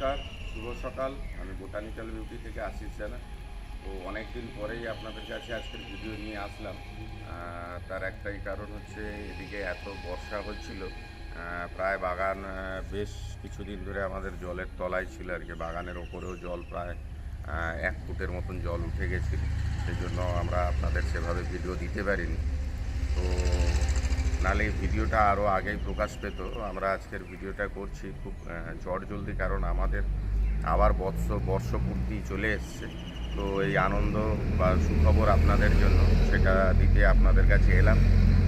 নমস্কার, শুভ সকাল। আমি বোটানিক্যাল বিউটি থেকে আশিস জানা তো অনেক দিন পরেই আপনাদের কাছে আজকের ভিডিও নিয়ে আসলাম। তার একটাই কারণ হচ্ছে, এদিকে এত বর্ষা হচ্ছিল। প্রায় বাগান বেশ কিছুদিন ধরে আমাদের জলের তলায় ছিল আর কি। বাগানের ওপরেও জল প্রায় এক ফুটের মতন জল উঠে গেছিল। সেই জন্য আমরা আপনাদের সেভাবে ভিডিও দিতে পারিনি। তো এই ভিডিওটা আরও আগেই প্রকাশ পেত। আমরা আজকের ভিডিওটা করছি খুব জলদি কারণ আমাদের আবার বর্ষ বর্ষপূর্তি চলে এসছে। তো এই আনন্দ বা সুখবর আপনাদের জন্য, সেটা দিতে আপনাদের কাছে এলাম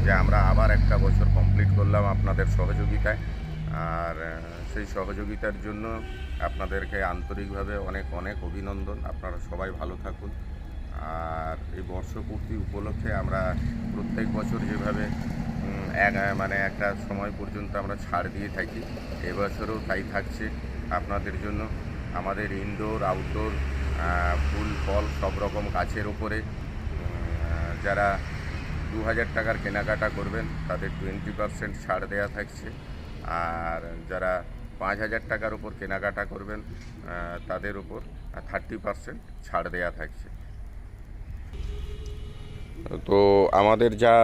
যে আমরা আবার একটা বছর কমপ্লিট করলাম আপনাদের সহযোগিতায়। আর সেই সহযোগিতার জন্য আপনাদেরকে আন্তরিকভাবে অনেক অনেক অভিনন্দন। আপনারা সবাই ভালো থাকুন। আর এই বর্ষপূর্তি উপলক্ষে আমরা প্রত্যেক বছর যেভাবে এক মানে একটা সময় পর্যন্ত আমরা ছাড় দিয়ে থাকি। এবছরও তাই থাকছে। আপনাদের জন্য আমাদের ইনডোর আউটডোর ফুল, ফল সব রকম গাছের ওপরে যারা দু হাজার টাকার কেনাকাটা করবেন, তাদের টোয়েন্টি পারসেন্ট ছাড় দেওয়া থাকছে। আর যারা পাঁচ হাজার টাকার উপর কেনাকাটা করবেন তাদের উপর থার্টি পারসেন্ট ছাড় দেওয়া থাকছে। তো আমাদের যা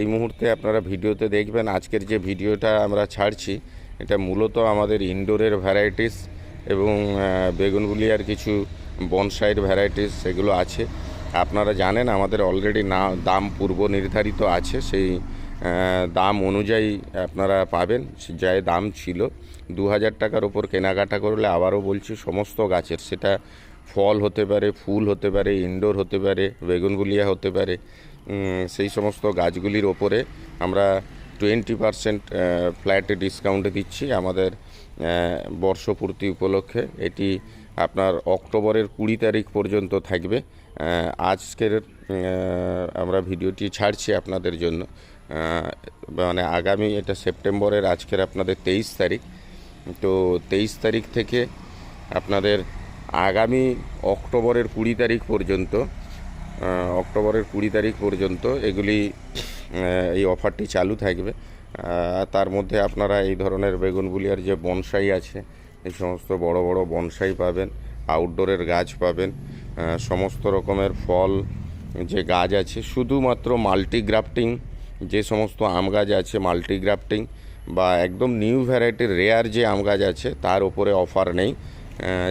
এই মুহূর্তে আপনারা ভিডিওতে দেখবেন, আজকের যে ভিডিওটা আমরা ছাড়ছি, এটা মূলত আমাদের ইনডোরের ভ্যারাইটিস এবং বেগুনগুলিয়ার কিছু বনসাইড ভ্যারাইটিস সেগুলো আছে। আপনারা জানেন, আমাদের অলরেডি না, দাম পূর্ব নির্ধারিত আছে, সেই দাম অনুযায়ী আপনারা পাবেন। যে দাম ছিল, দু হাজার টাকার ওপর কেনাকাটা করলে আবারও বলছি, সমস্ত গাছের, সেটা ফল হতে পারে, ফুল হতে পারে, ইনডোর হতে পারে, বেগুনগুলিয়া হতে পারে সেই সমস্ত গাছগুলির ওপরে আমরা টোয়েন্টি পারসেন্ট ফ্ল্যাটে ডিসকাউন্টে দিচ্ছি আমাদের বর্ষপূর্তি উপলক্ষে। এটি আপনার অক্টোবরের কুড়ি তারিখ পর্যন্ত থাকবে। আজকের আমরা ভিডিওটি ছাড়ছি আপনাদের জন্য। মানে আগামী এটা সেপ্টেম্বরের, আজকের আপনাদের তেইশ তারিখ। তো তেইশ তারিখ থেকে আপনাদের আগামী অক্টোবরের কুড়ি তারিখ পর্যন্ত অক্টোবরের কুড়ি তারিখ পর্যন্ত এগুলি এই অফারটি চালু থাকবে। তার মধ্যে আপনারা এই ধরনের বেগুনগুলিয়ার যে বনসাই আছে, এই সমস্ত বড় বড় বনসাই পাবেন আউটডোরের গাছ পাবেন সমস্ত রকমের ফল যে গাছ আছে, শুধুমাত্র মাল্টিগ্রাফটিং যে সমস্ত আম গাছ আছে মাল্টিগ্রাফটিং বা একদম নিউ ভ্যারাইটির রেয়ার যে আম গাছ আছে, তার উপরে অফার নেই।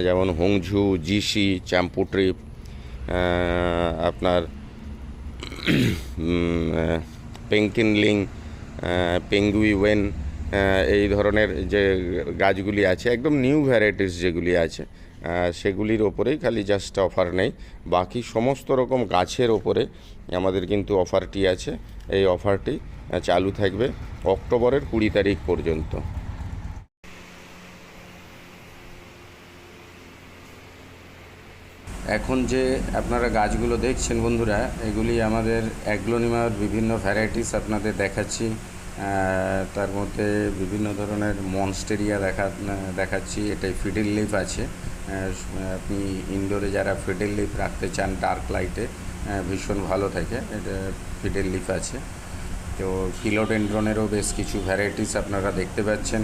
যেমন হংঝু, জিসি, চ্যাম্পু ট্রিপ আপনার পেঙ্কিনলিং পেঙ্গুই ওয়েন এই ধরনের যে গাছগুলি আছে, একদম নিউ ভ্যারাইটিস যেগুলি আছে সেগুলির ওপরেই খালি জাস্ট অফার নেই। বাকি সমস্ত রকম গাছের ওপরে আমাদের কিন্তু অফারটি আছে। এই অফারটি চালু থাকবে অক্টোবরের কুড়ি তারিখ পর্যন্ত। এখন যে আপনারা গাছগুলো দেখছেন বন্ধুরা, এগুলি আমাদের অ্যাগ্লোনিমার বিভিন্ন ভ্যারাইটিস আপনাদের দেখাচ্ছি। তার মধ্যে বিভিন্ন ধরনের মনস্টেরিয়া দেখা, দেখাচ্ছি। এটাই ফিডিল লিফ আছে। আপনি ইনডোরে যারা ফিডেল লিফ রাখতে চান ডার্ক লাইটে ভীষণ ভালো থাকে। এটা ফিডেল লিফ আছে। তো ফিলোডেন্ড্রনেরও বেশ কিছু ভ্যারাইটিস আপনারা দেখতে পাচ্ছেন।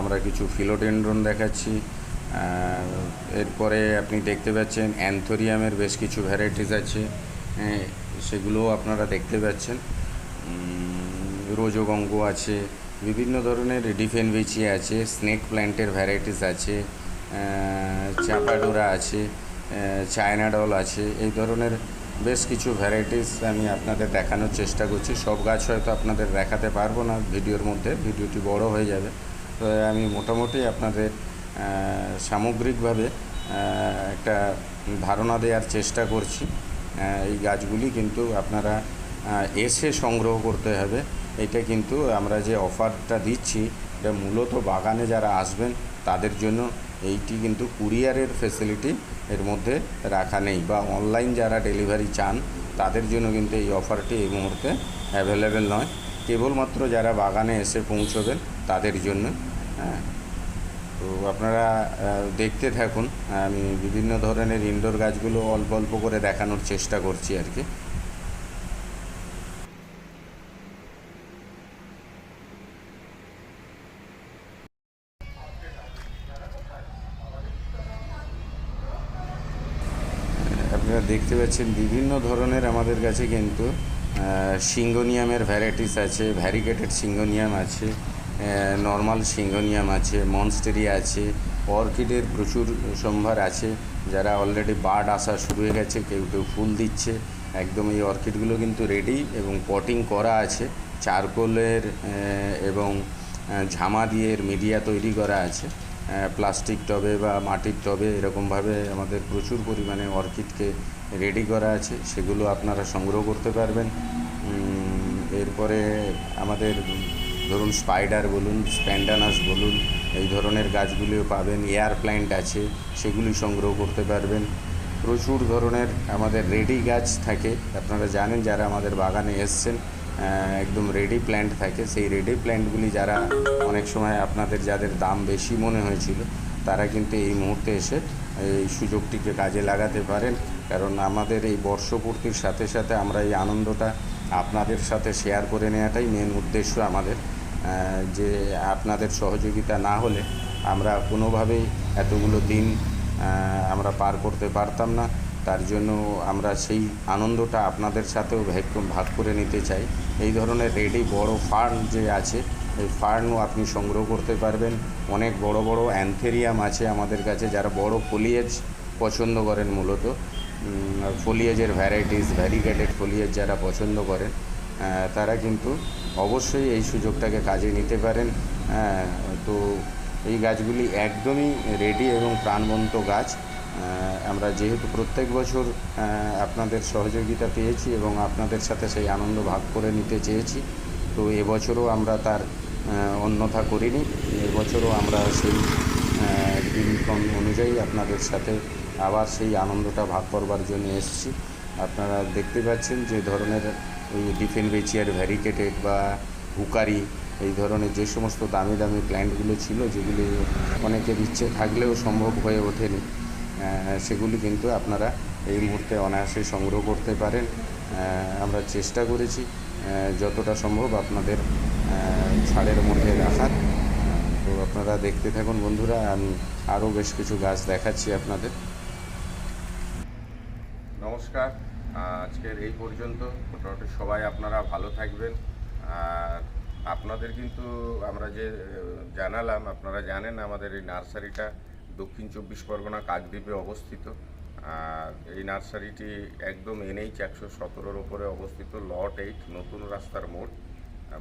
আমরা কিছু ফিলোডেন্ড্রন দেখাচ্ছি। এরপরে আপনি দেখতে পাচ্ছেন অ্যান্থোরিয়ামের বেশ কিছু ভ্যারাইটিস আছে। হ্যাঁ, সেগুলোও আপনারা দেখতে পাচ্ছেন। রোজগঙ্গ আছে বিভিন্ন ধরনের ডিফেনভিচি আছে স্নেক প্ল্যান্টের ভ্যারাইটিস আছে চাপাডোরা আছে আহ, চায়নাডল আছে এই ধরনের বেশ কিছু ভ্যারাইটিস আমি আপনাদের দেখানোর চেষ্টা করছি। সব গাছ হয়তো আপনাদের দেখাতে পারব না ভিডিওর মধ্যে ভিডিওটি বড় হয়ে যাবে। তো আমি মোটামুটি আপনাদের সামগ্রিকভাবে একটা ধারণা দেওয়ার চেষ্টা করছি। এই গাছগুলি কিন্তু আপনারা এসে সংগ্রহ করতে হবে। এটা কিন্তু আমরা যে অফারটা দিচ্ছি, এটা মূলত বাগানে যারা আসবেন, তাদের জন্য এইটি কিন্তু কুরিয়ারের ফেসিলিটি এর মধ্যে রাখা নেই বা অনলাইন যারা ডেলিভারি চান, তাদের জন্য কিন্তু এই অফারটি এই মুহূর্তে অ্যাভেলেবেল নয়। কেবলমাত্র যারা বাগানে এসে পৌঁছবেন, তাদের জন্য হ্যাঁ। তো আপনারা দেখতে থাকুন। আমি বিভিন্ন ধরনের ইনডোর গাছগুলো অল্প অল্প করে দেখানোর চেষ্টা করছি আর কি। আপনারা দেখতে পাচ্ছেন বিভিন্ন ধরনের আমাদের কাছে কিন্তু সিঙ্গোনিয়ামের ভ্যারাইটিস আছে ভ্যারিকেটেড সিঙ্গোনিয়াম আছে। নর্মাল সিঙ্গোনিয়াম আছে মনস্টেরিয়া আছে, অর্কিডের প্রচুর সম্ভার আছে, যারা অলরেডি বার্ড আসা শুরু হয়ে গেছে, কেউ কেউ ফুল দিচ্ছে, একদম এই অর্কিডগুলো কিন্তু রেডি এবং পটিং করা আছে, চারকোলের এবং ঝামা দিয়ে মিডিয়া তৈরি করা আছে প্লাস্টিক টবে বা মাটির টবে এরকমভাবে আমাদের প্রচুর পরিমাণে অর্কিডকে রেডি করা আছে, সেগুলো আপনারা সংগ্রহ করতে পারবেন। এরপরে আমাদের ধরুন স্পাইডার বলুন স্প্যান্ডানাস বলুন, এই ধরনের গাছগুলিও পাবেন এয়ার প্ল্যান্ট আছে, সেগুলি সংগ্রহ করতে পারবেন। প্রচুর ধরনের আমাদের রেডি গাছ থাকে। আপনারা জানেন যারা আমাদের বাগানে এসছেন একদম রেডি প্ল্যান্ট থাকে। সেই রেডি প্ল্যান্টগুলি যারা অনেক সময় আপনাদের যাদের দাম বেশি মনে হয়েছিল, তারা কিন্তু এই মুহূর্তে এসে এই সুযোগটিকে কাজে লাগাতে পারেন। কারণ আমাদের এই বর্ষপূর্তির সাথে সাথে আমরা এই আনন্দটা আপনাদের সাথে শেয়ার করে নেওয়াটাই মেন উদ্দেশ্য আমাদের। যে আপনাদের সহযোগিতা না হলে আমরা কোনোভাবেই এতগুলো দিন আমরা পার করতে পারতাম না। তার জন্য আমরা সেই আনন্দটা আপনাদের সাথেও ভাগ করে নিতে চাই। এই ধরনের রেডি বড় ফার্ন যে আছে, এই ফার্নও আপনি সংগ্রহ করতে পারবেন। অনেক বড় বড় অ্যান্থেরিয়াম আছে আমাদের কাছে যারা বড় ফলিয়েজ পছন্দ করেন মূলত। ফলিয়েজের ভ্যারাইটিস ভ্যারিগেটেড ফলিয়েজ যারা পছন্দ করেন তারা কিন্তু অবশ্যই এই সুযোগটাকে কাজে নিতে পারেন। তো এই গাছগুলি একদমই রেডি এবং প্রাণবন্ত গাছ। আমরা যেহেতু প্রত্যেক বছর আপনাদের সহযোগিতা পেয়েছি এবং আপনাদের সাথে সেই আনন্দ ভাগ করে নিতে চেয়েছি, তো এবছরও আমরা তার অন্যথা করিনি। এবছরও আমরা সেই দিনক্ষণ অনুযায়ী আপনাদের সাথে আবার সেই আনন্দটা ভাগ করবার জন্য এসেছি। আপনারা দেখতে পাচ্ছেন যে ধরনের ওই ডিফেনবেচিয়ার ভ্যারিকেটেড বা হুকারি, এই ধরনের যে সমস্ত দামি দামি প্ল্যান্টগুলো ছিল, যেগুলি অনেকের ইচ্ছে থাকলেও সম্ভব হয়ে ওঠেনি সেগুলি কিন্তু আপনারা এই মুহূর্তে অনায়াসে সংগ্রহ করতে পারেন। আমরা চেষ্টা করেছি যতটা সম্ভব আপনাদের ছাড়ের মধ্যে রাখার। তো আপনারা দেখতে থাকুন বন্ধুরা, আমি আরও বেশ কিছু গাছ দেখাচ্ছি আপনাদের। নমস্কার। আজকের এই পর্যন্ত। মোটামুটি সবাই আপনারা ভালো থাকবেন। আর আপনাদের কিন্তু আমরা যে জানালাম, আপনারা জানেন আমাদের এই নার্সারিটা দক্ষিণ চব্বিশ পরগনা কাকদ্বীপে অবস্থিত। আর এই নার্সারিটি একদম এনএইচ একশো সতেরোর ওপরে অবস্থিত, লট এইট, নতুন রাস্তার মোড়,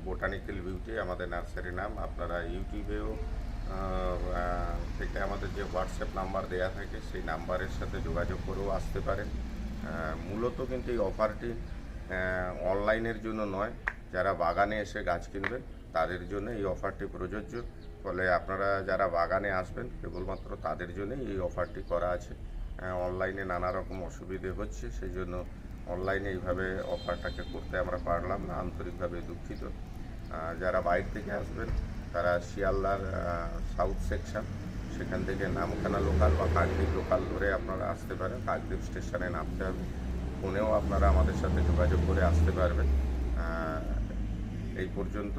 বোটানিক্যাল বিউটি, আমাদের নার্সারির নাম। আপনারা ইউটিউবেও থেকে আমাদের যে হোয়াটসঅ্যাপ নাম্বার দেয়া থাকে, সেই নাম্বারের সাথে যোগাযোগ করেও আসতে পারেন। মূলত কিন্তু এই অফারটি অনলাইনের জন্য নয়। যারা বাগানে এসে গাছ কিনবেন তাদের জন্য এই অফারটি প্রযোজ্য। ফলে আপনারা যারা বাগানে আসবেন, কেবলমাত্র তাদের জন্যই এই অফারটি করা আছে। অনলাইনে নানা রকম অসুবিধে হচ্ছে সেই জন্য অনলাইনে এইভাবে অফারটাকে করতে আমরা পারলাম না, আন্তরিকভাবে দুঃখিত। যারা বাইরে থেকে আসবেন, তারা শিয়ালদার সাউথ সেকশন সেখান থেকে নামখানা লোকাল বা কাকদ্বীপ লোকাল ধরে আপনারা আসতে পারেন। কাকদ্বীপ স্টেশনে নামতে হবে। ফোনেও আপনারা আমাদের সাথে যোগাযোগ করে আসতে পারবেন। এই পর্যন্ত।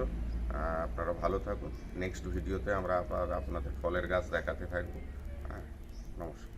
আপনারা ভালো থাকুন। নেক্সট ভিডিওতে আমরা আবার আপনাদের ফলের গাছ দেখাতে থাকব। নমস্কার।